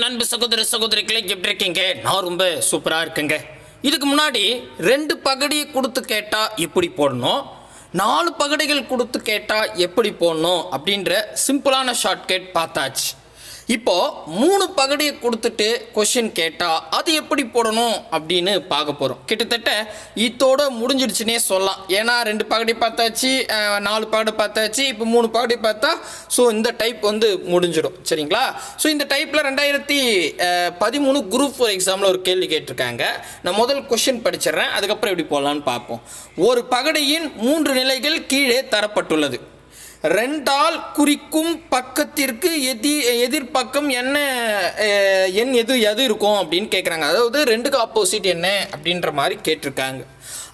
என் அன்பு சகோதர சகோதரிகளை எப்படி இருக்கீங்க? நான் ரொம்ப சூப்பராக இருக்குங்க. இதுக்கு முன்னாடி ரெண்டு பகடியை கொடுத்து கேட்டால் எப்படி போடணும்? நாலு பகடைகள் கொடுத்து கேட்டால் எப்படி போடணும்? அப்படின்ற சிம்பிளான ஷார்ட்கட் பார்த்தாச்சு. இப்போ மூணு பகடியை கொடுத்துட்டு கொஷின் கேட்டால் அது எப்படி போடணும் அப்படின்னு பார்க்க போகிறோம் கிட்டத்தட்ட இத்தோட முடிஞ்சிடுச்சுன்னே சொல்லலாம். ஏன்னா ரெண்டு பகடி பார்த்தாச்சு நாலு பகடை பார்த்தாச்சு இப்போ மூணு பகடி பார்த்தா ஸோ இந்த டைப் வந்து முடிஞ்சிடும். சரிங்களா? ஸோ இந்த டைப்பில் ரெண்டாயிரத்தி பதிமூணு குரூப் ஃபோர் எக்ஸாமில் ஒரு கேள்வி கேட்டிருக்காங்க. நான் முதல் கொஷின் படிச்சிடுறேன் அதுக்கப்புறம் எப்படி போடலான்னு பார்ப்போம். ஒரு பகடையின் மூன்று நிலைகள் கீழே தரப்பட்டுள்ளது. ரெண்டால் குறிக்கும் பக்கத்திற்கு எதி எதிர்பக்கம் என்ன எண் எது எது இருக்கும் அப்படின்னு கேட்குறாங்க அதாவது ரெண்டுக்கு ஆப்போசிட் என்ன அப்படின்ற மாதிரி கேட்டிருக்காங்க.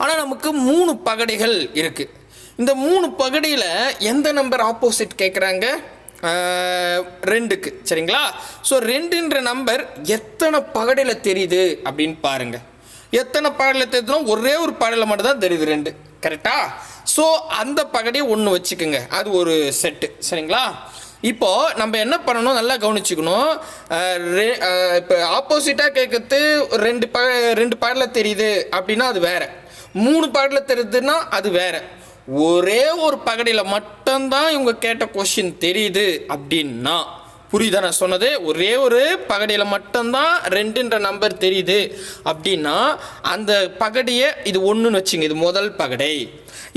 ஆனால் நமக்கு மூணு பகடைகள் இருக்குது இந்த மூணு பகடையில் எந்த நம்பர் ஆப்போசிட் கேட்குறாங்க ரெண்டுக்கு. சரிங்களா? ஸோ ரெண்டுன்ற நம்பர் எத்தனை பகடையில் தெரியுது அப்படின்னு பாருங்கள் எத்தனை பாடலில் தெரியுதுனா ஒரே ஒரு பாடலில் மட்டும் தான் தெரியுது ரெண்டு. கரெக்டாக ஸோ அந்த பகடியை ஒன்று வச்சுக்கோங்க. அது ஒரு செட்டு சரிங்களா? இப்போது நம்ம என்ன பண்ணணும்? நல்லா கவனிச்சுக்கணும். இப்போ ஆப்போசிட்டாக கேட்கறது ரெண்டு ப ரெண்டு பாடலில் தெரியுது அப்படின்னா அது வேறு. மூணு பாடலில் தெரியுதுன்னா அது வேறு. ஒரே ஒரு பகடியில் மட்டும்தான் இவங்க கேட்ட கொஷின் தெரியுது அப்படின்னா புரியுதா நான் சொன்னது? ஒரே ஒரு பகடியில் மட்டும்தான் ரெண்டுன்ற நம்பர் தெரியுது அப்படின்னா அந்த பகடியை இது ஒன்றுன்னு வச்சுங்க. இது முதல் பகடை.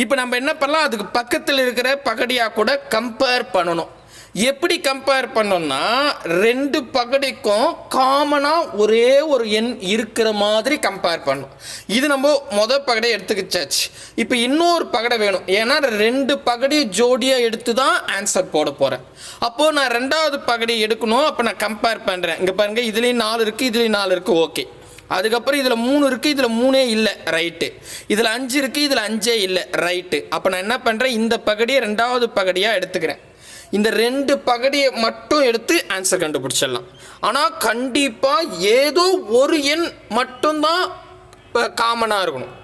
இப்போ நம்ம என்ன பண்ணலாம்? அதுக்கு பக்கத்தில் இருக்கிற பகடியாக கூட கம்பேர் பண்ணணும். எப்படி கம்பேர் பண்ணோம்னா ரெண்டு பகடிக்கும் காமனாக ஒரே ஒரு எண் இருக்கிற மாதிரி கம்பேர் பண்ணணும். இது நம்ம மொதல் பகடை எடுத்துக்கிச்சாச்சு. இப்போ இன்னொரு பகடை வேணும். ஏன்னா ரெண்டு பகடி ஜோடியாக எடுத்து தான் ஆன்சர் போட போகிறேன் அப்போது நான் ரெண்டாவது பகடி எடுக்கணும். அப்போ நான் கம்பேர் பண்ணுறேன் இங்கே பாருங்கள் இதுலேயும் நாலு இருக்குது இதுலேயும் நாலு இருக்குது ஓகே அதுக்கப்புறம் இதில் மூணு இருக்குது இதில் மூணே இல்லை ரைட்டு இதில் அஞ்சு இருக்குது இதில் அஞ்சே இல்லை ரைட்டு அப்போ நான் என்ன பண்ணுறேன் இந்த பகடியை ரெண்டாவது பகடியாக எடுத்துக்கிறேன். இந்த ரெண்டு பகடியை மட்டும் எடுத்து ஆன்சர் கண்டுபிடிச்சிடலாம். ஆனால் கண்டிப்பாக ஏதோ ஒரு எண் மட்டும்தான் இப்போ காமனாக இருக்கணும்.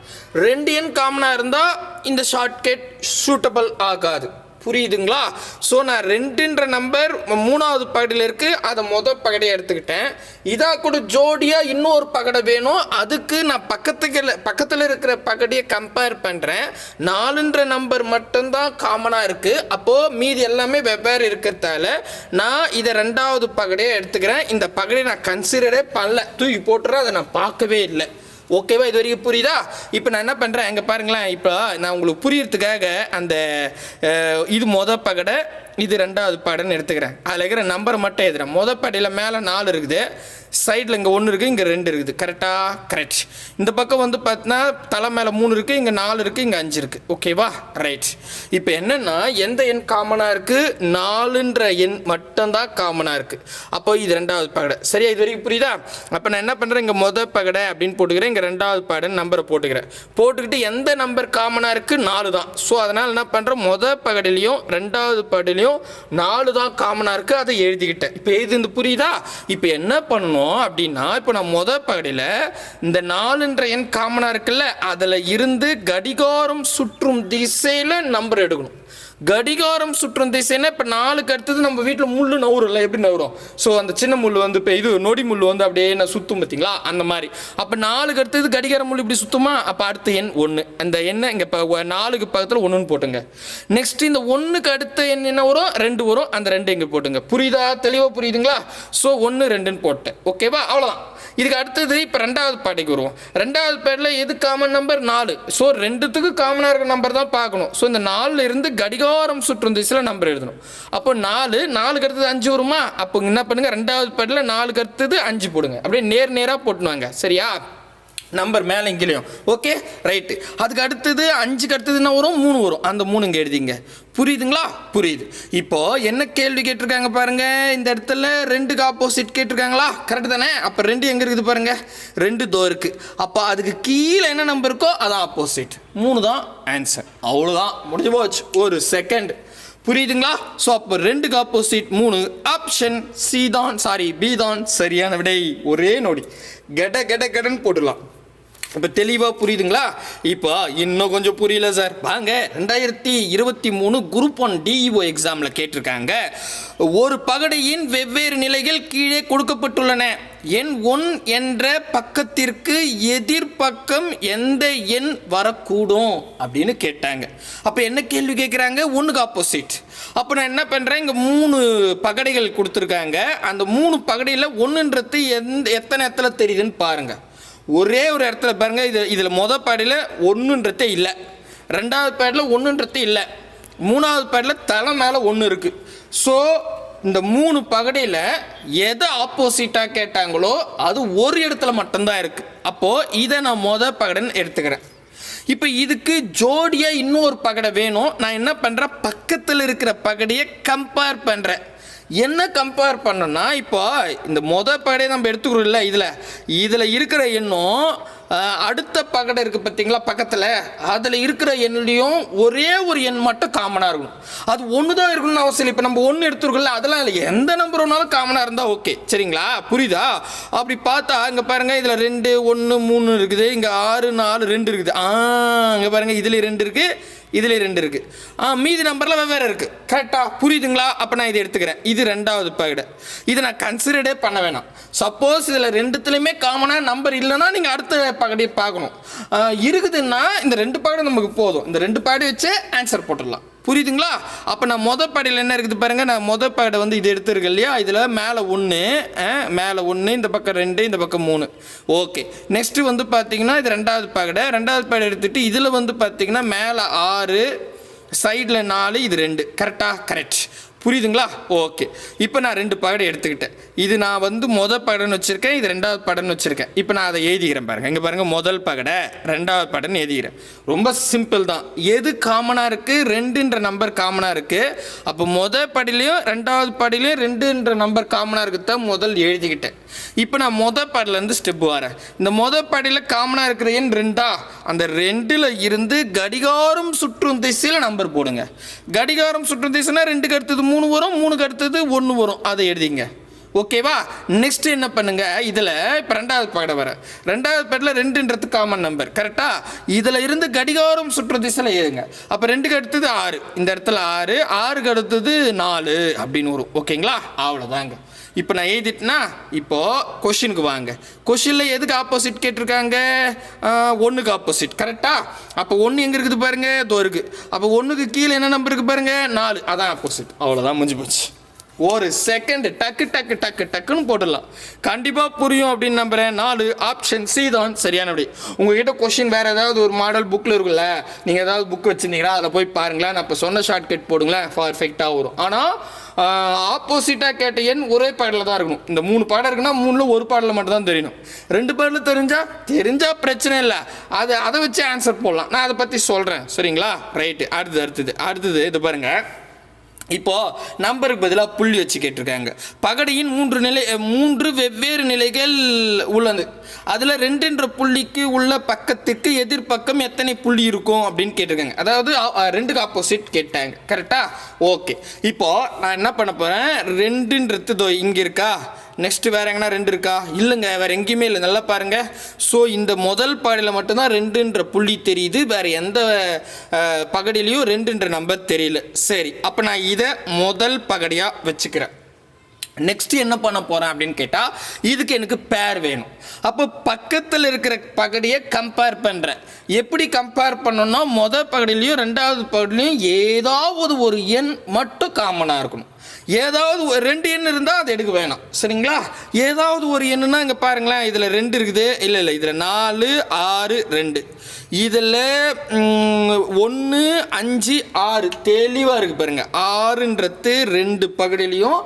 ரெண்டு எண் காமனாக இருந்தால் இந்த ஷார்ட்கட் சூட்டபிள் ஆகாது. புரியுதுங்களா? ஸோ நான் ரெண்டுன்ற நம்பர் மூணாவது பகடியில் இருக்குது அதை மொதல் பகடையை எடுத்துக்கிட்டேன். இதாக கூட ஜோடியாக இன்னொரு பகடை வேணும். அதுக்கு நான் பக்கத்துக்கு பக்கத்தில் இருக்கிற பகடியை கம்பேர் பண்ணுறேன் நாலுன்ற நம்பர் மட்டும்தான் காமனாக இருக்குது அப்போது மீதி எல்லாமே வெவ்வேறு இருக்கிறதால நான் இதை ரெண்டாவது பகடையை எடுத்துக்கிறேன். இந்த பகடையை நான் கன்சிடரே பண்ணல. தூக்கி போட்டுற அதை நான் பார்க்கவே இல்லை. ஓகேவா இது வரைக்கும் புரியுதா? இப்போ நான் என்ன பண்ணுறேன் எங்கே பாருங்களேன் இப்போ நான் உங்களுக்கு புரியறதுக்காக அந்த இது மொத பகடை இது ரெண்டாவது பகடைன்னு எடுத்துக்கிறேன். அதில் இருக்கிற நம்பர் மட்டும் எழுதுறேன். மொத படையில் மேலே நாலு இருக்குது. சைடில் இங்கே ஒன்று இருக்குது இங்கே ரெண்டு இருக்குது. கரெக்டாக கரெக்ட் இந்த பக்கம் வந்து பார்த்தீங்கன்னா தலை மேலே மூணு இருக்குது இங்கே நாலு இருக்குது இங்கே அஞ்சு இருக்குது ஓகேவா ரைட் இப்போ என்னென்னா எந்த எண் காமனாக இருக்குது நாலுன்ற எண் மட்டும்தான் காமனாக இருக்குது அப்போ இது ரெண்டாவது பகடை. சரியா? இது வரைக்கும் புரியுதா? அப்போ நான் என்ன பண்ணுறேன் இங்கே மொதல் பகடை அப்படின்னு போட்டுக்கிறேன். இங்கே ரெண்டாவது பகடை நம்பரை போட்டுக்கிறேன். போட்டுக்கிட்டு எந்த நம்பர் காமனாக இருக்குது நாலு தான் ஸோ அதனால் என்ன பண்ணுறேன் மொதல் பகடிலையும் ரெண்டாவது பகடிலையும் நாலு தான் காமனாக இருக்குது அதை எழுதிக்கிட்டேன். இப்போ எழுதி இந்த புரியுதா? இப்போ என்ன பண்ணணும்? அப்படின்னா இப்போ நான் மொதல் பகுதியில் இந்த நாலுன்ற எண் காமனாக இருக்குல்ல அதில் இருந்து கடிகாரம் சுற்றும் திசையில் நம்பர் எடுக்கணும். கடிகாரம் சுற்றும் திசைன்னா இப்போ நாலுக்கு அடுத்தது நம்ம வீட்டில் முள்ளு நவுறும்ல எப்படி நவுறும் ஸோ அந்த சின்ன முள் வந்து இப்போ இது நொடி முள் வந்து அப்படியே நான் சுற்றும் பார்த்தீங்களா அந்த மாதிரி. அப்போ நாலுக்கு அடுத்தது கடிகார முள் இப்படி சுத்துமா? அப்போ அடுத்த எண் ஒன்று அந்த எண்ணை இங்கே இப்போ நாலுக்கு பக்கத்தில் ஒன்றுன்னு போட்டுங்க. நெக்ஸ்ட் இந்த ஒன்றுக்கு அடுத்த எண் என்ன வரும்? ரெண்டு வரும். அந்த ரெண்டு இங்கே போட்டுங்க. புரியுதா? தெளிவாக புரியுதுங்களா? ஸோ ஒன்று ரெண்டுன்னு போட்டேன். ஓகேவா அவ்வளோதான் இதுக்கு அடுத்தது இப்போ ரெண்டாவது பாட்டிக்கு வருவோம். ரெண்டாவது பாட்டில் எது காமன் நம்பர் நாலு. ஸோ ரெண்டுத்துக்கு காமனாக இருக்கிற நம்பர் தான் பார்க்கணும். ஸோ இந்த நாலில் இருந்து கடிகாரம் சுற்றும் திசையில் நம்பர் எழுதணும். அப்போ நாலு நாலுக்கு அடுத்தது அஞ்சு வருமா? அப்போ என்ன பண்ணுங்கள் ரெண்டாவது பாட்டில் நாலுக்கு அடுத்தது அஞ்சு போடுங்க. அப்படியே நேர் நேராக போட்டுனுவாங்க சரியா? நம்பர் மேலே இங்கேயும் ஓகே ரைட்டு அதுக்கு அடுத்தது அஞ்சுக்கு அடுத்தது என்ன வரும்? மூணு வரும். அந்த மூணு இங்கே எழுதிங்க. புரியுதுங்களா? புரியுது. இப்போ என்ன கேள்வி கேட்டிருக்காங்க பாருங்க? இந்த இடத்துல ரெண்டுக்கு ஆப்போசிட் கேட்டிருக்காங்களா? கரெக்ட் தானே? அப்போ ரெண்டு எங்கே இருக்குது பாருங்க? ரெண்டு தோ இருக்கு. அப்போ அதுக்கு கீழே என்ன நம்பர் இருக்கோ அதான் ஆப்போசிட் மூணு தான் ஆன்சர் அவ்வளோதான் முடிஞ்சு போச்சு. ஒரு செகண்ட் புரியுதுங்களா? ஸோ அப்போ ரெண்டுக்கு ஆப்போசிட் மூணு. ஆப்ஷன் சி தான். சாரி பி தான். சரியான விடை. ஒரே நொடி. கெட கெட கெடன்னு போட்டுடலாம். இப்போ தெளிவாக புரியுதுங்களா? இப்போ இன்னும் கொஞ்சம் புரியல சார். வாங்க ரெண்டாயிரத்தி இருபத்தி மூணு குரூப் ஒன் டிஇஓ எக்ஸாமில் கேட்டிருக்காங்க. ஒரு பகடையின் வெவ்வேறு நிலைகள் கீழே கொடுக்கப்பட்டுள்ளன. எண் ஒன் என்ற பக்கத்திற்கு எதிர்பக்கம் எந்த எண் வரக்கூடும் அப்படின்னு கேட்டாங்க. அப்போ என்ன கேள்வி கேட்குறாங்க ஒன்றுக்கு ஆப்போசிட் அப்போ நான் என்ன பண்ணுறேன் இங்கே மூணு பகடைகள் கொடுத்துருக்காங்க. அந்த மூணு பகடையில் ஒன்றுன்றது எந்த எத்தனை இடத்துல தெரியுதுன்னு பாருங்கள் ஒரே ஒரு இடத்துல பாருங்க இது இதில் மொதல் பாடியில் ஒன்றுன்றதே இல்லை. ரெண்டாவது பேடில் ஒன்றுன்றதே இல்லை. மூணாவது பேடில் தலை மேலே ஒன்று இருக்குது ஸோ இந்த மூணு பகடையில் எதை ஆப்போசிட்டாக கேட்டாங்களோ அது ஒரு இடத்துல மட்டும்தான் இருக்குது அப்போது இதை நான் மொதல் பகடைன்னு எடுத்துக்கிறேன். இப்போ இதுக்கு ஜோடியாக இன்னொரு பகடை வேணும். நான் என்ன பண்ணுறேன் பக்கத்தில் இருக்கிற பகடையை கம்பேர் பண்ணுறேன் என்ன கம்பேர் பண்ணனா இப்போ இந்த மொதல் பகடையை நம்ம எடுத்துக்கிறோம் இல்லை இதில். இதில் இருக்கிற எண்ணும் அடுத்த பகடை இருக்குது பார்த்தீங்களா பக்கத்தில்? அதில் இருக்கிற எண்ணுலையும் ஒரே ஒரு எண் மட்டும் காமனாக இருக்கணும். அது ஒன்று தான் இருக்கணும்னு அவசியம் இல்லை. இப்போ நம்ம ஒன்று எடுத்துருக்கோம்ல அதெல்லாம் இல்லை. எந்த நம்பர் ஒன்றாலும் காமனாக இருந்தால் ஓகே சரிங்களா? புரியுதா? அப்படி பார்த்தா இங்கே பாருங்கள் இதில் ரெண்டு ஒன்று மூணு இருக்குது. இங்கே ஆறு நாலு ரெண்டு இருக்குது. ஆ இங்கே பாருங்கள் இதில் ரெண்டு இருக்குது இதில் ரெண்டு இருக்குது ஆ மீதி நம்பரில் வெவ்வேறு இருக்குது கரெக்டாக புரியுதுங்களா? அப்போ நான் இதை எடுத்துக்கிறேன். இது ரெண்டாவது பகடை இதை நான் கன்சிடரே பண்ண வேணாம். சப்போஸ் இதில் ரெண்டுத்துலையுமே காமனாக நம்பர் இல்லைன்னா நீங்கள் அடுத்த பகடையை பார்க்கணும். இருக்குதுன்னா இந்த ரெண்டு பகடை நமக்கு போதும். இந்த ரெண்டு பகடை வச்சு ஆன்சர் போட்டுடலாம். புரியுதுங்களா? அப்போ நான் மொதல் படையில் என்ன இருக்குது பாருங்கள் நான் மொதல் படை வந்து இது எடுத்துருக்கேன் இல்லையா? இதில் மேலே ஒன்று மேலே ஒன்று இந்த பக்கம் ரெண்டு இந்த பக்கம் மூணு. ஓகே. நெக்ஸ்ட்டு வந்து பார்த்தீங்கன்னா இது ரெண்டாவது பகடை. ரெண்டாவது பாடை எடுத்துகிட்டு இதில் வந்து பார்த்தீங்கன்னா மேலே ஆறு சைடில் நாலு இது ரெண்டு. கரெக்டாக கரெக்ட் புரியுதுங்களா? ஓகே. இப்போ நான் ரெண்டு பகடை எடுத்துக்கிட்டேன். இது நான் வந்து மொதல் பகடைன்னு வச்சுருக்கேன் இது ரெண்டாவது பகடைன்னு வச்சுருக்கேன். இப்போ நான் அதை எழுதிக்கிறேன் பாருங்கள் இங்கே பாருங்கள் முதல் பகடை ரெண்டாவது பகடைன்னு எழுதிக்கிறேன். ரொம்ப சிம்பிள் தான். எது காமனாக இருக்குது ரெண்டுன்ற நம்பர் காமனாக இருக்குது அப்போ முதல் படிலையும் ரெண்டாவது படிலையும் ரெண்டுன்ற நம்பர் காமனாக இருக்குது? தான் முதல் எழுதிக்கிட்டேன். இப்போ நான் மொதல் பாடிலேருந்து ஸ்டெப் வரேன். இந்த மொதல் பாடியில் காமனாக இருக்கிற எண் ரெண்டா? அந்த ரெண்டில் இருந்து கடிகாரம் சுற்றும் திசையில் நம்பர் போடுங்க. கடிகாரம் சுற்றும் திசைனா ரெண்டுக்கு அடுத்தது மூணு வரும் மூணுக்கு அடுத்தது ஒன்று வரும். அதை எழுதிங்க. ஓகேவா நெக்ஸ்ட் என்ன பண்ணுங்க? இதில் இப்போ ரெண்டாவது பாட வர. ரெண்டாவது பாட்டில் ரெண்டுன்றது காமன் நம்பர் கரெக்டாக இதில் இருந்து கடிகாரம் சுற்று திசையில் ஏறுங்க. அப்போ ரெண்டுக்கு அடுத்தது ஆறு. இந்த இடத்துல ஆறு ஆறுக்கு அடுத்தது நாலு அப்படின்னு வரும். ஓகேங்களா அவ்வளோதாங்க இப்போ நான் எழுதிட்டேன்னா இப்போது கொஷினுக்கு வாங்க. கொஷினில் எதுக்கு ஆப்போசிட் கேட்டிருக்காங்க? ஒன்றுக்கு ஆப்போசிட் கரெக்டாக அப்போ ஒன்று எங்கே இருக்குது பாருங்க? இதோ இருக்குது அப்போ ஒன்றுக்கு கீழே என்ன நம்பர் இருக்குது பாருங்கள் நாலு. அதான் ஆப்போசிட் அவ்வளோதான் முடிஞ்சு போச்சு. ஒரு செகண்ட் டக்கு டக்கு டக்கு டக்குன்னு போட்டுடலாம். கண்டிப்பாக புரியும் அப்படின்னு நம்புகிறேன் நாலு ஆப்ஷன் சி தான் சரியான விடை உங்ககிட்ட கொஷின் வேறு ஏதாவது ஒரு மாடல் புக்கில் இருக்குல்ல நீங்கள் ஏதாவது புக் வச்சுருந்தீங்களா அதை போய் பாருங்களேன். நான் இப்போ சொன்ன ஷார்ட்கட் போடுங்களேன் பர்ஃபெக்டாக வரும். ஆனால் ஆப்போசிட்டாக கேட்ட எண் ஒரே பாடலில் தான் இருக்கணும். இந்த மூணு பாடம் இருக்குன்னா மூணில் ஒரு பாடலில் மட்டும் தான் தெரியணும். ரெண்டு பாடலில் தெரிஞ்சால் தெரிஞ்சால் பிரச்சனை இல்லை. அதை அதை வச்சு ஆன்சர் போடலாம். நான் அதை பற்றி சொல்கிறேன் சரிங்களா? ரைட்டு அடுத்தது அடுத்தது அடுத்தது இது பாருங்கள் இப்போ நம்பருக்கு பதிலாக புள்ளி வச்சு கேட்டிருக்காங்க. பகடையின் மூன்று நிலை மூன்று வெவ்வேறு நிலைகள் உள்ளது. அதில் ரெண்டுன்ற புள்ளிக்கு உள்ள பக்கத்துக்கு எதிர்பக்கம் எத்தனை புள்ளி இருக்கும் அப்படின்னு கேட்டிருக்காங்க. அதாவது ரெண்டுக்கு ஆப்போசிட் கேட்டாங்க. கரெக்டாக ஓகே இப்போ நான் என்ன பண்ண போகிறேன் ரெண்டுன்றது இங்கே இருக்கா? நெக்ஸ்ட் வேறு எங்கன்னா ரெண்டு இருக்கா? இல்லைங்க வேறு எங்கேயுமே இல்லை. நல்லா பாருங்கள் ஸோ இந்த முதல் பாடையில் மட்டும்தான் ரெண்டுன்ற புள்ளி தெரியுது. வேறு எந்த பகடிலையும் ரெண்டுன்ற நம்பர் தெரியல. சரி அப்போ நான் இதை முதல் பகடியாக வச்சுக்கிறேன். நெக்ஸ்ட் என்ன பண்ண போகிறேன் அப்படின்னு கேட்டால் இதுக்கு எனக்கு பேர் வேணும். அப்போ பக்கத்தில் இருக்கிற பகடியை கம்பேர் பண்ணுறேன் எப்படி கம்பேர் பண்ணணும்னா மொதல் பகடிலையும் ரெண்டாவது பகடிலையும் ஏதாவது ஒரு எண் மட்டும் காமனாக இருக்கணும். ஏதாவது ஒரு ரெண்டு எண் இருந்தால் அது எடுக்க வேணாம். சரிங்களா? ஏதாவது ஒரு எண்ணுனா இங்கே பாருங்களேன் இதில் ரெண்டு இருக்குது. இல்லை இல்லை இதில் நாலு ஆறு ரெண்டு. இதில் ஒன்று அஞ்சு ஆறு தெளிவாக இருக்குது பாருங்கள் ஆறுன்றது ரெண்டு பகுதியிலையும்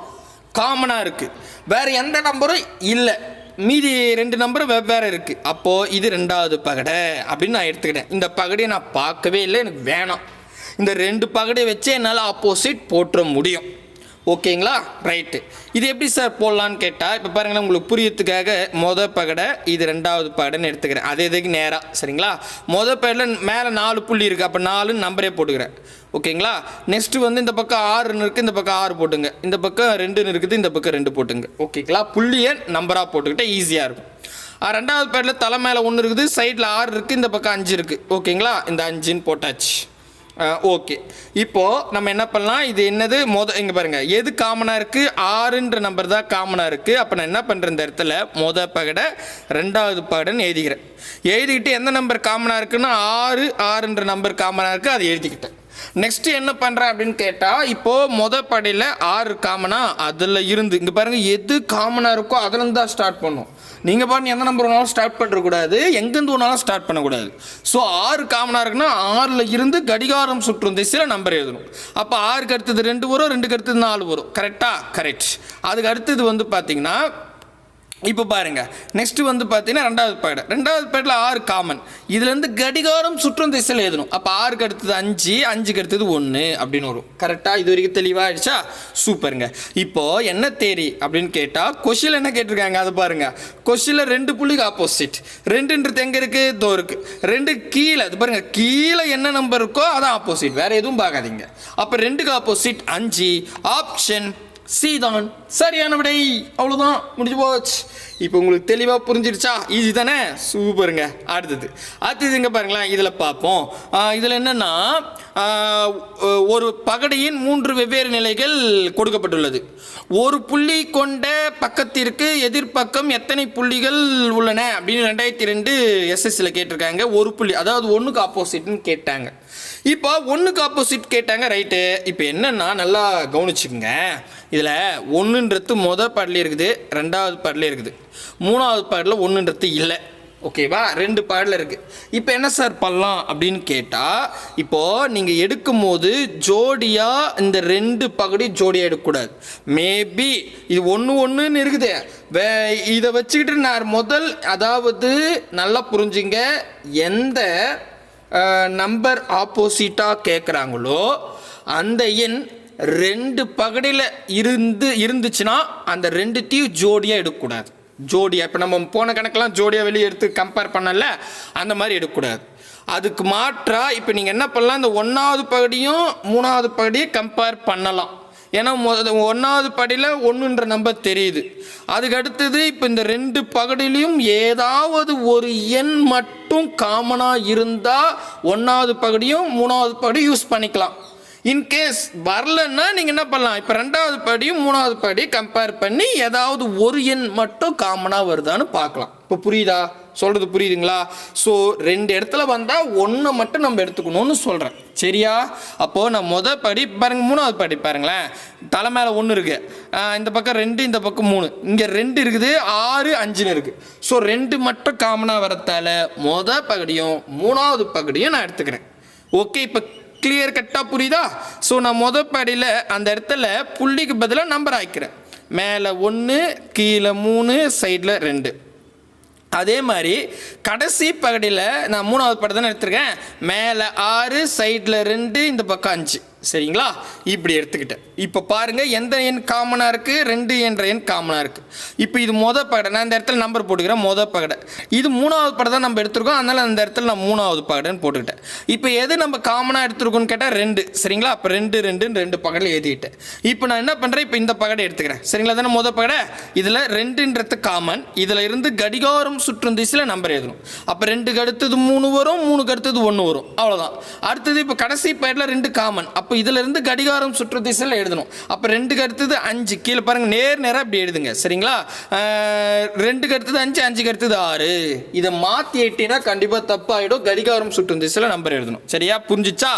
காமனாக இருக்குது வேறு எந்த நம்பரும் இல்லை. மீதி ரெண்டு நம்பரும் வெவ்வேறு இருக்குது அப்போது இது ரெண்டாவது பகடை அப்படின்னு நான் எடுத்துக்கிட்டேன். இந்த பகடையை நான் பார்க்கவே இல்லை எனக்கு வேணாம். இந்த ரெண்டு பகடையை வச்சு என்னால் ஆப்போசிட் போட்டுற முடியும். ஓகேங்களா? ரைட்டு. இது எப்படி சார் போடலான்னு கேட்டால் இப்போ பாருங்களேன் உங்களுக்கு புரியத்துக்காக மொத பகடை இது ரெண்டாவது பகடைன்னு எடுத்துக்கிறேன். அதே இதுக்கு நேராக சரிங்களா? மொத பகடில் மேலே நாலு புள்ளி இருக்குது அப்போ நாலுன்னு நம்பரே போட்டுக்கிறேன். ஓகேங்களா? நெக்ஸ்ட்டு வந்து இந்த பக்கம் ஆறுன்னு இருக்குது இந்த பக்கம் ஆறு போட்டுங்க. இந்த பக்கம் ரெண்டுன்னு இருக்குது இந்த பக்கம் ரெண்டு போட்டுங்க. ஓகேங்களா? புள்ளியை நம்பராக போட்டுக்கிட்டால் ஈஸியாக இருக்கும். ரெண்டாவது பேரில் தலை மேலே ஒன்று இருக்குது சைடில் ஆறு இருக்குது இந்த பக்கம் அஞ்சு இருக்குது ஓகேங்களா? இந்த அஞ்சுன்னு போட்டாச்சு. ஓகே. இப்போது நம்ம என்ன பண்ணலாம்? இது என்னது? மொத இங்கே பாருங்கள் எது காமனாக இருக்குது ஆறுன்ற நம்பர் தான் காமனாக இருக்குது அப்போ நான் என்ன பண்ணுறேன் இந்த இடத்துல? மொத பகடை ரெண்டாவது பகடைன்னு எழுதிக்கிறேன். எழுதிக்கிட்டு எந்த நம்பர் காமனாக இருக்குன்னா ஆறு ஆறுன்ற நம்பர் காமனாக இருக்குது அதை எழுதிக்கிட்டேன். நெக்ஸ்ட் என்ன பண்ணுறேன் அப்படின்னு கேட்டால் இப்போது மொத படையில் ஆறு காமனா அதில் இருந்து இங்கே பாருங்கள் எது காமனாக இருக்கோ அதுலேருந்து தான் ஸ்டார்ட் பண்ணும். நீங்கள் பாட்டு எந்த நம்பர் வேணாலும் ஸ்டார்ட் பண்ணக்கூடாது எங்கேருந்து வேணாலும் ஸ்டார்ட் பண்ணக்கூடாது. ஸோ ஆறு காமனாக இருக்குன்னா ஆறில் இருந்து கடிகாரம் சுற்றும் திசையில் நம்பர் எழுதணும். அப்போ ஆறுக்கு அடுத்தது ரெண்டு வரும் ரெண்டுக்கு அடுத்தது நாலு வரும். கரெக்டாக கரெக்ட் அதுக்கு அடுத்தது வந்து பார்த்தீங்கன்னா இப்போ பாருங்க. நெக்ஸ்ட் வந்து பார்த்தீங்கன்னா ரெண்டாவது பேடு ரெண்டாவது பேடில் ஆறு காமன் இதுலேருந்து கடிகாரம் சுற்றும் திசையில் எழுதணும். அப்போ ஆறுக்கு அடுத்தது அஞ்சு அஞ்சுக்கு அடுத்தது ஒன்று அப்படின்னு வரும். கரெக்டாக இது வரைக்கும் தெளிவாகிடுச்சா சூப்பருங்க. இப்போ என்ன தேரி அப்படின்னு கேட்டால் கொஷில் என்ன கேட்டிருக்காங்க? அதை பாருங்க. கொஷில் ரெண்டு புள்ளிக்கு ஆப்போசிட் ரெண்டுன்றது எங்கே இருக்குது இதோ இருக்குது ரெண்டு கீழே அது பாருங்க. கீழே என்ன நம்பர் இருக்கோ அதான் ஆப்போசிட் வேற எதுவும் பார்க்காதீங்க. அப்போ ரெண்டுக்கு ஆப்போசிட் அஞ்சு. ஆப்ஷன் சி தான் சரியான விடை. அவ்வளோதான் முடிஞ்சு போச்சு. இப்போ உங்களுக்கு தெளிவாக புரிஞ்சிருச்சா? ஈஸி தானே? சூப்பருங்க. அடுத்தது. அடுத்தது இங்கே பாருங்களேன். இதில் பார்ப்போம். இதில் என்னென்னா ஒரு பகடையின் மூன்று வெவ்வேறு நிலைகள் கொடுக்கப்பட்டுள்ளது. ஒரு புள்ளி கொண்ட பக்கத்திற்கு எதிர்ப்பக்கம் எத்தனை புள்ளிகள் உள்ளன? அப்படின்னு ரெண்டாயிரத்தி ரெண்டு எஸ்எஸ்சியில் கேட்டிருக்காங்க. ஒரு புள்ளி அதாவது ஒன்றுக்கு ஆப்போசிட்னு கேட்டாங்க. இப்போ ஒன்றுக்கு ஆப்போசிட் கேட்டாங்க ரைட்டு இப்போ என்னென்னா நல்லா கவனிச்சுக்கோங்க. இதில் ஒன்றுன்றது மொதல் பாடலே இருக்குது ரெண்டாவது பாடலே இருக்குது. மூணாவது பாடலில் ஒன்றுன்றது இல்லை. ஓகேவா ரெண்டு பாடல இருக்குது இப்போ என்ன சார் பண்ணலாம் அப்படின்னு கேட்டால் இப்போது நீங்கள் எடுக்கும்போது ஜோடியாக இந்த ரெண்டு பகுதி ஜோடியாக எடுக்கக்கூடாது. மேபி இது ஒன்று ஒன்றுன்னு இருக்குது. வே இதை வச்சுக்கிட்டு நான் முதல் அதாவது நல்லா புரிஞ்சுங்க எந்த நம்பர் ஆப்போசிட்டாக கேட்குறாங்களோ அந்த எண் ரெண்டு பகடியில் இருந்து இருந்துச்சுன்னா அந்த ரெண்டுத்தையும் ஜோடியாக எடுக்கக்கூடாது. ஜோடியாக இப்போ நம்ம போன கணக்கெல்லாம் ஜோடியாக வெளியே எடுத்து கம்பேர் பண்ணல அந்த மாதிரி எடுக்கக்கூடாது. அதுக்கு மாற்றா இப்போ நீங்கள் என்ன பண்ணலாம் இந்த ஒன்றாவது பகுதியும் மூணாவது பகுதியை கம்பேர் பண்ணலாம். ஏன்னா முத ஒன்றாவது படியில் ஒன்றுன்ற நம்பர் தெரியுது. அதுக்கு அடுத்தது இப்போ இந்த ரெண்டு பகுதியிலையும் ஏதாவது ஒரு எண் மட்டும் காமனாக இருந்தால் ஒன்றாவது பகுதியும் மூணாவது பகுதியும் யூஸ் பண்ணிக்கலாம். இன்கேஸ் வரலன்னா நீங்கள் என்ன பண்ணலாம்? இப்போ ரெண்டாவது படியும் மூணாவது படி கம்பேர் பண்ணி ஏதாவது ஒரு எண் மட்டும் காமனாக வருதான்னு பார்க்கலாம். இப்போ புரியுதா? சொல்கிறது புரியுதுங்களா? ஸோ ரெண்டு இடத்துல வந்தால் ஒன்று மட்டும் நம்ம எடுத்துக்கணும்னு சொல்கிறேன் சரியா? அப்போது நான் முத படி பாருங்க மூணாவது படி பாருங்களேன். தலை மேலே ஒன்று இருக்குது இந்த பக்கம் ரெண்டு இந்த பக்கம் மூணு. இங்கே ரெண்டு இருக்குது ஆறு அஞ்சுன்னு இருக்குது ஸோ ரெண்டு மட்டும் காமனாக வரத்தால் மொதல் பகுதியும் மூணாவது பகுதியும் நான் எடுத்துக்கிறேன். ஓகே இப்போ கிளியர் கட்டாக புரியுதா? ஸோ நான் முத படியில் அந்த இடத்துல புள்ளிக்கு பதிலாக நம்பர் ஆக்கிறேன் மேலே ஒன்று கீழே மூணு சைடில் ரெண்டு. அதே மாதிரி கடைசி பகுதியில் நான் மூணாவது படம் தானே எடுத்திருக்கேன். மேலே ஆறு சைடில் ரெண்டு இந்த பக்கம் அஞ்சு. சரிங்களா? இப்படி எடுத்துக்கிட்டேன். இப்போ பாருங்கள் எந்த எண் காமனாக இருக்குது ரெண்டு என்ற எண் காமனாக இருக்குது இப்போ இது மொதல் பகடை. நான் இந்த இடத்துல நம்பர் போட்டுக்கிறேன் மொதல் பகடை. இது மூணாவது படம் தான் நம்ம எடுத்திருக்கோம். அதனால் அந்த இடத்துல நான் மூணாவது பகடைன்னு போட்டுக்கிட்டேன். இப்போ எது நம்ம காமனாக எடுத்துருக்கோன்னு கேட்டால் ரெண்டு. சரிங்களா? அப்போ ரெண்டு ரெண்டுன்னு ரெண்டு பகடில் எழுதிக்கிட்டேன். இப்போ நான் என்ன பண்ணுறேன் இப்போ இந்த பகடை எடுத்துக்கிறேன். சரிங்களா? தானே மொதல் பகடை? இதில் ரெண்டுன்றது காமன் இதில் இருந்து கடிகாரம் சுற்றும் திசையில் நம்பர் எழுதணும். அப்போ ரெண்டுக்கு அடுத்தது மூணு வரும் மூணுக்கு அடுத்தது ஒன்று வரும். அவ்வளோதான் அடுத்தது இப்போ கடைசி பயிரில் ரெண்டு காமன் அப்போ அப்போ இதிலிருந்து கடிகாரம் சுற்று திசையில் எழுதணும். அப்போ ரெண்டுக்கு அடுத்தது அஞ்சு. கீழே பாருங்கள் நேர் நேராக இப்படி எழுதுங்க. சரிங்களா? ரெண்டுக்கு அடுத்தது அஞ்சு அஞ்சுக்கு அடுத்தது ஆறு. இதை மாற்றி எட்டினா கண்டிப்பாக தப்பாகிடும் கடிகாரம் சுற்றும் திசையில் நம்பர் எழுதணும். சரியா? புரிஞ்சுச்சா?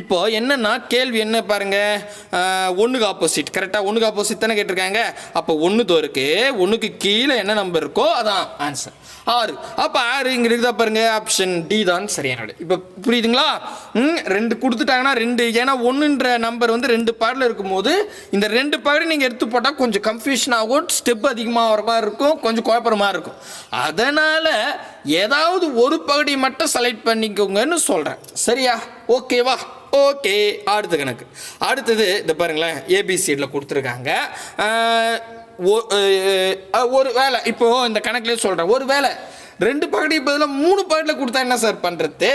இப்போ என்னென்னா கேள்வி என்ன பாருங்கள் ஒன்றுக்கு ஆப்போசிட் கரெக்டாக ஒன்றுக்கு ஆப்போசிட் தானே கேட்டிருக்காங்க? அப்போ ஒன்று தோருக்கு. ஒன்றுக்கு கீழே என்ன நம்பர் இருக்கோ அதான் ஆன்சர் ஆறு. அப்போ ஆறு இங்கே இருக்குதா பாருங்கள் ஆப்ஷன் டி தான். சரியான இப்போ புரியுதுங்களா? ம் ரெண்டு கொடுத்துட்டாங்கன்னா ரெண்டு. ஏன்னா ஒன்று ஒன்றுன்ற நம்பர் வந்து ரெண்டு பாடல இருக்கும்போது இந்த ரெண்டு பாடு நீங்கள் எடுத்து போட்டால் கொஞ்சம் கன்ஃபியூஷன் ஆகும் ஸ்டெப் அதிகமாக வர மாதிரி இருக்கும் கொஞ்சம் குழப்பமாக இருக்கும். அதனால் ஏதாவது ஒரு பகுதி மட்டும் செலக்ட் பண்ணிக்கோங்கன்னு சொல்கிறேன் சரியா? ஓகேவா ஓகே அடுத்த கணக்கு. அடுத்தது இந்த பாருங்களேன் ஏபிசியில் கொடுத்துருக்காங்க. ஒரு வேலை. இப்போது இந்த கணக்குலேயே சொல்கிறேன் ஒரு வேலை. ரெண்டு பகுதிக்கு பதிலாக மூணு பகுதியில் கொடுத்தா என்ன சார் பண்ணுறது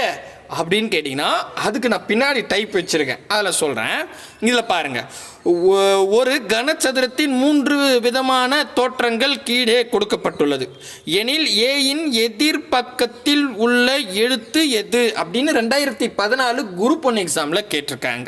அப்படின்னு கேட்டிங்கன்னா அதுக்கு நான் பின்னாடி டைப் வச்சுருக்கேன். அதில் சொல்கிறேன் இதில் பாருங்கள் ஒ- ஒரு கனச்சதுரத்தின் மூன்று விதமான தோற்றங்கள் கீழே கொடுக்கப்பட்டுள்ளது. எனில் ஏயின் எதிர்பக்கத்தில் உள்ள எழுத்து எது? அப்படின்னு ரெண்டாயிரத்தி பதினாலு குரூப் ஒன் எக்ஸாமில் கேட்டிருக்காங்க.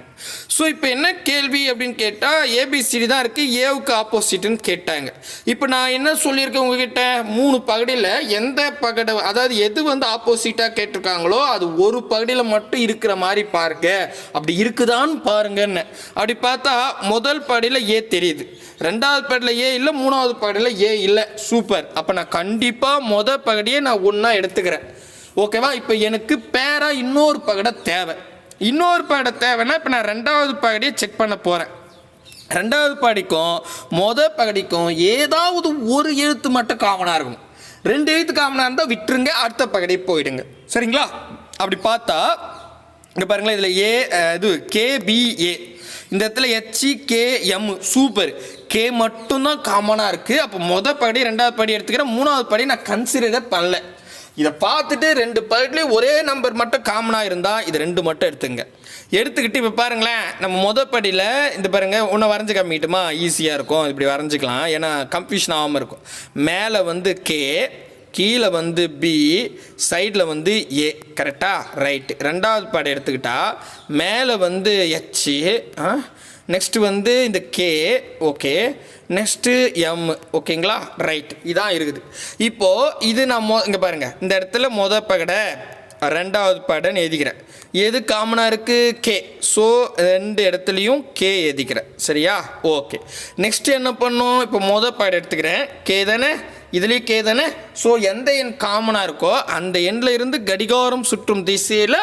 ஸோ இப்போ என்ன கேள்வி அப்படின்னு கேட்டால் ஏபிசிடி தான் இருக்குது ஏவுக்கு ஆப்போசிட்னு கேட்டாங்க. இப்போ நான் என்ன சொல்லியிருக்கேன் உங்ககிட்ட? மூணு பகுடியில் எந்த பகடை அதாவது எது வந்து ஆப்போசிட்டாக கேட்டிருக்காங்களோ அது ஒரு பகுடியில் மட்டும் இருக்கிற மாதிரி பாருங்க. அப்படி இருக்குதான்னு பாருங்கன்னு. அப்படி பார்த்தா முதல் பகுதியில் ஏ தெரியுது. ரெண்டாவது பகுதியில் ஏ இல்லை மூணாவது பகுதியில் ஏ இல்லை. சூப்பர் அப்போ நான் கண்டிப்பாக முதல் பகுடியை நான் ஒன்றா எடுத்துக்கிறேன். ஓகேவா இப்போ எனக்கு பேராக இன்னொரு பகடை தேவை. இன்னொரு பகடை தேவைன்னா இப்போ நான் ரெண்டாவது பகுதியை செக் பண்ண போகிறேன் ரெண்டாவது பகுதிக்கும் மொதல் பகுதிக்கும் ஏதாவது ஒரு எழுத்து மட்டும் காமனாக இருக்கும் ரெண்டு எழுத்து காமனாக இருந்தால் விட்டுருங்க அடுத்த பகுதி போயிடுங்க. சரிங்களா? அப்படி பார்த்தா இங்கே பாருங்களேன் இதில் ஏ இது கேபிஏ இந்த இடத்துல HE K M super K மட்டும்தான் காமனாக இருக்குது அப்போ மொதல் படி ரெண்டாவது படி எடுத்துக்கிறேன் மூணாவது படி நான் கன்சிடரே பண்ணல. இதை பார்த்துட்டு ரெண்டு பகுதியிலையும் ஒரே நம்பர் மட்டும் காமனாக இருந்தால் இது ரெண்டு மட்டும் எடுத்துங்க. எடுத்துக்கிட்டு இப்போ பாருங்களேன் நம்ம மொதல் படியில் இந்த பாருங்கள் ஒன்று வரைஞ்சி காமிக்கிட்டுமா? ஈஸியாக இருக்கும் இப்படி வரைஞ்சிக்கலாம். ஏன்னா கன்ஃபியூஷன் ஆகாமல் இருக்கும். மேலே வந்து கே கீழே வந்து பி சைடில் வந்து ஏ கரெக்டாக ரைட்டு ரெண்டாவது பாடம் எடுத்துக்கிட்டால் மேலே வந்து ஹெச்சு நெக்ஸ்ட்டு வந்து இந்த கே ஓகே நெக்ஸ்ட்டு எம் ஓகேங்களா ரைட் இதான் இருக்குது. இப்போது இது நான் மொ இங்கே பாருங்கள் இந்த இடத்துல மொத பகடை ரெண்டாவது படன்னு எழுதிக்கிறேன். எது காமனாக இருக்குது கே ஸோ ரெண்டு இடத்துலையும் கே எழுதிக்கிறேன். சரியா? ஓகே நெக்ஸ்ட் என்ன பண்ணும்? இப்போ மொதல் பாடம் எடுத்துக்கிறேன். கே தானே? இதுலேயும் கே தானே? ஸோ எந்த எண் காமனாக இருக்கோ அந்த எண்ணில் இருந்து கடிகாரம் சுற்றும் திசையில்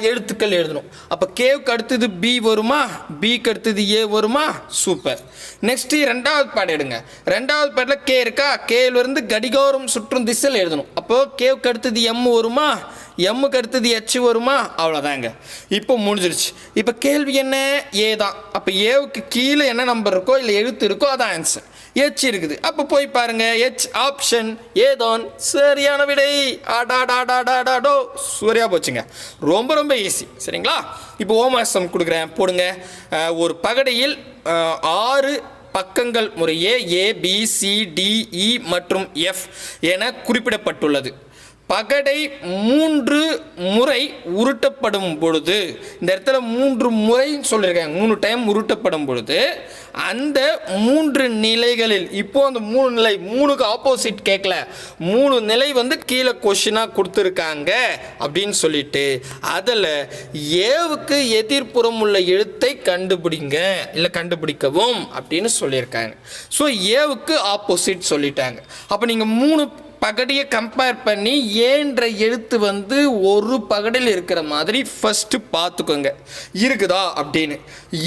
எழுத்துக்கள் எழுதணும். அப்போ கேவுக்கு அடுத்தது பி வருமா? பிக்கு அடுத்தது ஏ வருமா? சூப்பர் நெக்ஸ்ட்டு ரெண்டாவது பாடம் எடுங்க. ரெண்டாவது பாட்டில் கே இருக்கா? கேவிலிருந்து கடிகோரம் சுற்றும் திசையில் எழுதணும். அப்போது கேவுக்கு அடுத்தது எம் வருமா? எம்முக்கு அடுத்தது எச் வருமா? அவ்வளோதாங்க இப்போ முடிஞ்சிருச்சு. இப்போ கேள்வி என்ன? ஏ தான். அப்போ ஏவுக்கு கீழே என்ன நம்பர் இருக்கோ இல்லை எழுத்து இருக்கோ அதான் ஆன்சர் எச் இருக்குது. அப்போ போய் பாருங்க. எச் ஆப்ஷன் ஏதோன் சரியான விடை. ஆடாடாடாடாடோ சூரியா போச்சுங்க. ரொம்ப ரொம்ப ஈஸி சரிங்களா? இப்போ ஓமாசம் கொடுக்குறேன். போடுங்க. ஒரு பகடையில் ஆறு பக்கங்கள் முறையே A B C D E மற்றும் எஃப் என குறிப்பிடப்பட்டுள்ளது. பகடை மூன்று முறை உருட்டப்படும் பொழுது இந்த இடத்துல மூன்று முறை சொல்லியிருக்காங்க. மூணு டைம் உருட்டப்படும் பொழுது அந்த மூன்று நிலைகளில் இப்போ அந்த மூணு நிலை மூணுக்கு ஆப்போசிட் கேட்கல மூணு நிலை வந்து கீழே கொஷினாக கொடுத்துருக்காங்க அப்படின்னு சொல்லிட்டு அதில் ஏவுக்கு எதிர்ப்புறம் உள்ள எழுத்தை கண்டுபிடிங்க இல்லை கண்டுபிடிக்கவும் அப்படின்னு சொல்லியிருக்காங்க. ஸோ ஏவுக்கு ஆப்போசிட் சொல்லிட்டாங்க. அப்போ நீங்கள் மூணு பகடியை கம்பேர் பண்ணி ஏன்ற எழுத்து வந்து ஒரு பகடில் இருக்கிற மாதிரி ஃபஸ்ட்டு பார்த்துக்கோங்க. இருக்குதா அப்படின்னு.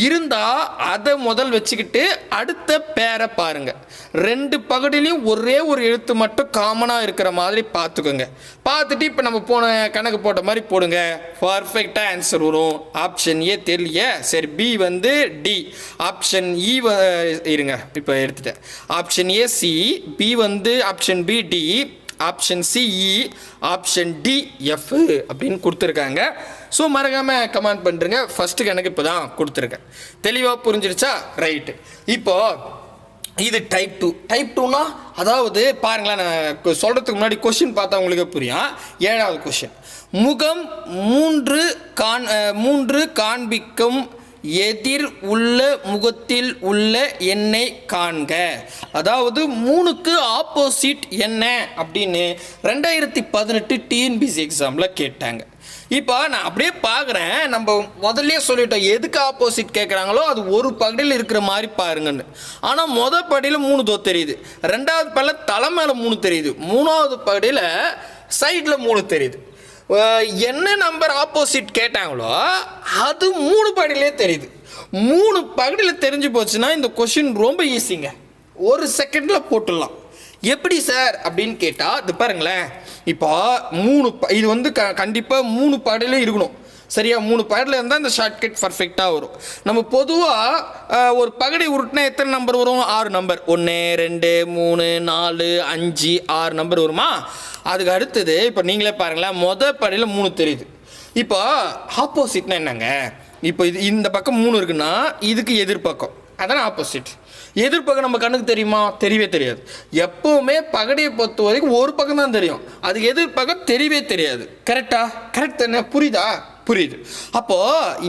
இருந்தால் அதை முதல் வச்சுக்கிட்டு அடுத்த பேரை பாருங்கள் ரெண்டு பகடிலையும் ஒரே ஒரு எழுத்து மட்டும் காமனாக இருக்கிற மாதிரி பார்த்துக்கோங்க. பார்த்துட்டு இப்போ நம்ம போன கணக்கு போட்ட மாதிரி போடுங்க. பர்ஃபெக்டாக ஆன்சர் வரும். ஆப்ஷன் ஏ தெரியலையே. சரி பி வந்து டி ஆப்ஷன் இ இருங்க இப்போ எடுத்துட்டேன். ஆப்ஷன் ஏ சி பி வந்து option B D option CE option D F அப்படின்னு கொடுத்துருக்காங்க. ஸோ மறக்காமல் கமெண்ட் பண்ணுறங்க ஃபஸ்ட்டு கணக்கு இப்போ தான் கொடுத்துருக்கேன். தெளிவாக புரிஞ்சிருச்சா? ரைட்டு இப்போது இது டைப் டூ டைப் டூனா அதாவது பாருங்களேன் நான் சொல்கிறதுக்கு முன்னாடி கொஷின் பார்த்தா உங்களுக்கு புரியும். ஏழாவது கொஷின் முகம் மூன்று காண் மூன்று காண்பிக்கும் எதிர் உள்ள முகத்தில் உள்ள எண்ணை காண்க. அதாவது மூணுக்கு ஆப்போசிட் என்ன அப்படின்னு ரெண்டாயிரத்தி பதினெட்டு டிஎன்பிசி எக்ஸாமில் கேட்டாங்க. இப்போ நான் அப்படியே பார்க்குறேன் நம்ம முதல்ல சொல்லிட்டோம். எதுக்கு ஆப்போசிட் கேட்குறாங்களோ அது ஒரு பகுதியில் இருக்கிற மாதிரி பாருங்கன்னு. ஆனால் மொதல் படியில் மூணு தோ தெரியுது. ரெண்டாவது பகுதியில் தலை மேலே மூணு தெரியுது. மூணாவது பகுதியில் சைடில் மூணு தெரியுது. என்ன நம்பர் ஆப்போசிட் கேட்டாங்களோ அது மூணு பகுதியிலே தெரியுது. மூணு பகுதியில் தெரிஞ்சு போச்சுன்னா இந்த கொஷின் ரொம்ப ஈஸிங்க ஒரு செகண்டில் போட்டுடலாம். எப்படி சார் அப்படின்னு கேட்டால் இது பாருங்களேன். இப்போ மூணு ப- இது வந்து க கண்டிப்பாக மூணு பாடையிலும் இருக்கணும். சரியா? மூணு பாடையில் இருந்தால் இந்த ஷார்ட்கட் பர்ஃபெக்டாக வரும். நம்ம பொதுவாக ஒரு பகடை உருட்டினா எத்தனை நம்பர் வரும்? ஆறு நம்பர் ஒன்று ரெண்டு மூணு நாலு அஞ்சு ஆறு நம்பர் வருமா? அதுக்கு அடுத்தது இப்போ நீங்களே பாருங்களேன் மொதல் படையில் மூணு தெரியுது. இப்போ ஆப்போசிட்னா என்னங்க? இப்போ இது இந்த பக்கம் மூணு இருக்குன்னா இதுக்கு எதிர்பக்கம். அதான் ஆப்போசிட் எதிர்பக்கம் நம்ம கண்ணுக்கு தெரியுமா? தெரியவே தெரியாது. எப்பவுமே பகடையை பொறுத்த வரைக்கும் ஒரு பக்கம் தான் தெரியும். அதுக்கு எதிர்பக்கம் தெரியவே தெரியாது. கரெக்டா கரெக்ட் தானே? புரியுதா? புரியுது. அப்போ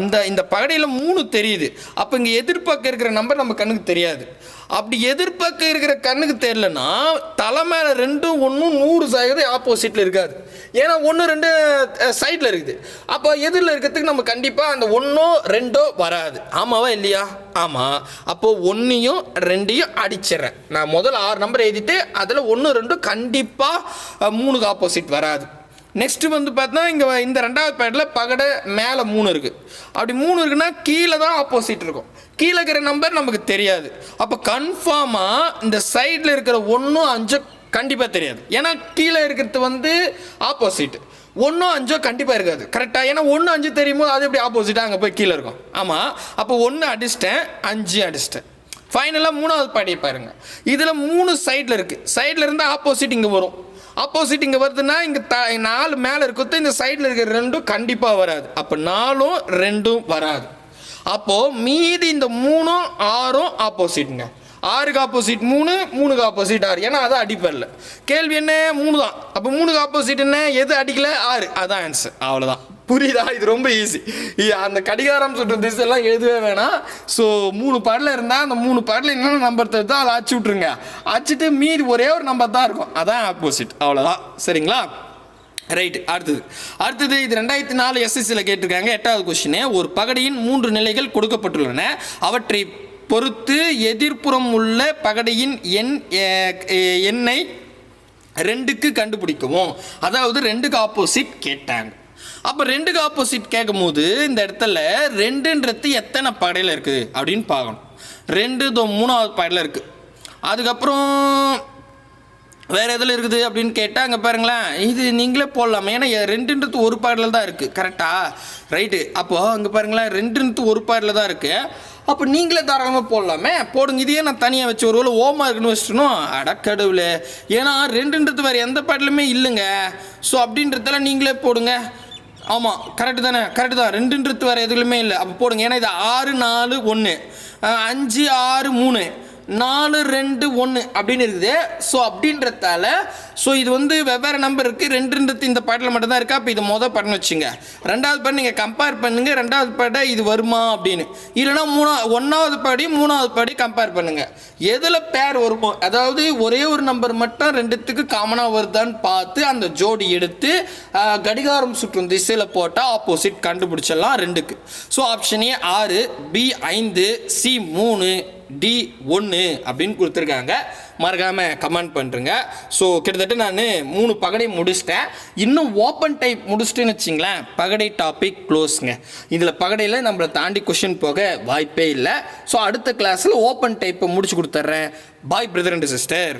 இந்த இந்த பகடையில் மூணு தெரியுது. அப்போ இங்கே எதிர்பார்க்க இருக்கிற நம்பர் நம்ம கண்ணுக்கு தெரியாது. அப்படி எதிர்பார்க்க இருக்கிற கண்ணுக்கு தெரியலன்னா தலை மேலே ரெண்டும் ஒன்றும் நூறு சதவீதம் ஆப்போசிட்டில் இருக்காது. ஏன்னா ஒன்று ரெண்டு சைடில் இருக்குது. அப்போ எதிரில் இருக்கிறதுக்கு நம்ம கண்டிப்பாக அந்த ஒன்றோ ரெண்டோ வராது. ஆமாவா இல்லையா? ஆமாம் அப்போது ஒன்றையும் ரெண்டையும் அடிச்சிடுறேன். நான் முதல்ல ஆறு நம்பர் எழுதிட்டு அதில் ஒன்று ரெண்டும் கண்டிப்பாக மூணுக்கு ஆப்போசிட் வராது. நெக்ஸ்ட்டு வந்து பார்த்தா இங்கே இந்த ரெண்டாவது பேட்டில் பகடை மேலே மூணு இருக்குது அப்படி மூணு இருக்குன்னா கீழே தான் ஆப்போசிட் இருக்கும். கீழே இருக்கிற நம்பர் நமக்கு தெரியாது. அப்போ கன்ஃபார்மாக இந்த சைடில் இருக்கிற ஒன்றும் அஞ்சோ கண்டிப்பாக தெரியாது. ஏன்னா கீழே இருக்கிறது வந்து ஆப்போசிட் ஒன்றும் அஞ்சோ கண்டிப்பாக இருக்காது. கரெக்டாக ஏன்னா ஒன்று அஞ்சு தெரியுமோ அது எப்படி ஆப்போசிட்டாக அங்கே போய் கீழே இருக்கும். ஆமாம் அப்போ ஒன்று அடிச்சிட்டேன் அஞ்சு அடிச்சிட்டேன். ஃபைனலாக மூணாவது பாடியை பாருங்க. இதில் மூணு சைடில் இருக்குது சைடில் இருந்தால் ஆப்போசிட் இங்கே வரும். ஆப்போசிட் இங்கே வருதுன்னா இங்கே த நாலு மேலே இருக்கிறது இந்த சைடில் இருக்கிற ரெண்டும் கண்டிப்பாக வராது. அப்போ நாலும் ரெண்டும் வராது. அப்போது மீதி இந்த மூணும் ஆறும் ஆப்போசிட்ங்க ஆறுக்கு ஆப்போசிட் மூணு மூணுக்கு ஆப்போசிட் ஆறு. ஏன்னா அது அடிப்படல கேள்வி என்ன? மூணு தான் அப்போ மூணுக்கு ஆப்போசிட் என்ன? எது அடிக்கல? ஆறு. அதான் ஆன்சர் அவ்வளோதான் புரியுதா? இது ரொம்ப ஈஸி அந்த கடிகாரம் சுற்ற திசையெல்லாம் எழுதவே வேணாம். ஸோ மூணு பாடல இருந்தால் அந்த மூணு பாடல என்னென்ன நம்பர் தருதோ அதை அச்சு விட்ருங்க அச்சுட்டு மீதி ஒரே ஒரு நம்பர் தான் இருக்கும். அதான் ஆப்போசிட் அவ்வளோதான் சரிங்களா? ரைட் அடுத்தது. அடுத்தது இது ரெண்டாயிரத்தி நாலு எஸ்எஸ்சியில் கேட்டிருக்காங்க. எட்டாவது கொஸ்டின் ஒரு பகடையின் மூன்று நிலைகள் கொடுக்கப்பட்டுள்ளன. அவற்றை பொறுத்து எதிர்ப்புறம் உள்ள பகடையின் எண் எண்ணை ரெண்டுக்கு கண்டுபிடிக்கவும். அதாவது ரெண்டுக்கு ஆப்போசிட் கேட்டாங்க. அப்போ ரெண்டுக்கு ஆப்போசிட் கேட்கும்போது இந்த இடத்துல ரெண்டுன்றது எத்தனை படையில் இருக்குது அப்படின்னு பார்க்கணும். ரெண்டு தோ மூணாவது படையில் இருக்குது அதுக்கப்புறம் வேறு எதில் இருக்குது அப்படின்னு கேட்டால் அங்கே பாருங்களேன் இது நீங்களே போடலாமே. ஏன்னா ரெண்டுன்றது ஒரு பாடலில் தான் இருக்குது கரெக்டா ரைட்டு அப்போது அங்கே பாருங்களேன் ரெண்டுன்றது ஒரு பாடலில் தான் இருக்குது அப்போ நீங்களே தாராளமாக போடலாமே. போடுங்க. இதையே நான் தனியாக வச்சு ஒரு வேளை ஓமா இருக்குன்னு வச்சுட்டணும் அடக்கடவுளே ஏன்னா ரெண்டுன்றது வேறு எந்த பாடலுமே இல்லைங்க. ஸோ அப்படின்றதெல்லாம் நீங்களே போடுங்க. ஆமாம் கரெக்டு தானே கரெக்டு தான். ரெண்டுன்றது வேறு எதுலையுமே இல்லை. அப்போ போடுங்க. ஏன்னா இது ஆறு நாலு ஒன்று அஞ்சு ஆறு மூணு. நாலு ரெண்டு ஒன்று அப்படின்னு இருக்குது. ஸோ அப்படின்றதால ஸோ இது வந்து வெவ்வேறு நம்பர் இருக்குது ரெண்டுன்றது இந்த பாட்டில் மட்டும்தான் இருக்குது அப்போ இது மொதல் பாட்டுன்னு வச்சுங்க. ரெண்டாவது பாட்டு நீங்கள் கம்பேர் பண்ணுங்கள் ரெண்டாவது பாட்டை இது வருமா அப்படின்னு. இல்லைன்னா மூணா ஒன்றாவது படி மூணாவது படி கம்பேர் பண்ணுங்கள் எதில் பேர் வருமோ அதாவது ஒரே ஒரு நம்பர் மட்டும் ரெண்டுத்துக்கு காமனாக வருதான்னு பார்த்து அந்த ஜோடி எடுத்து கடிகாரம் சுற்றும் திசையில் போட்டால் ஆப்போசிட் கண்டுபிடிச்சிடலாம் ரெண்டுக்கு. ஸோ ஆப்ஷன் ஏ ஆறு பி ஐந்து சி மூணு டி ஒன்று அப்படின்னு கொடுத்துருக்காங்க. மறக்காமல் கமெண்ட் பண்ணுறேங்க ஸோ கிட்டத்தட்ட நான் மூணு பகடை முடிச்சிட்டேன். இன்னும் ஓப்பன் டைப் முடிச்சிட்டுன்னு வச்சிங்களேன். பகடை டாபிக் க்ளோஸ்ங்க இதில் பகடையில் நம்மளை தாண்டி கொஷின் போக வாய்ப்பே இல்லை. ஸோ அடுத்த கிளாஸில் ஓப்பன் டைப்பை முடிச்சு கொடுத்துட்றேன் பாய் பிரதர் அண்ட் சிஸ்டர்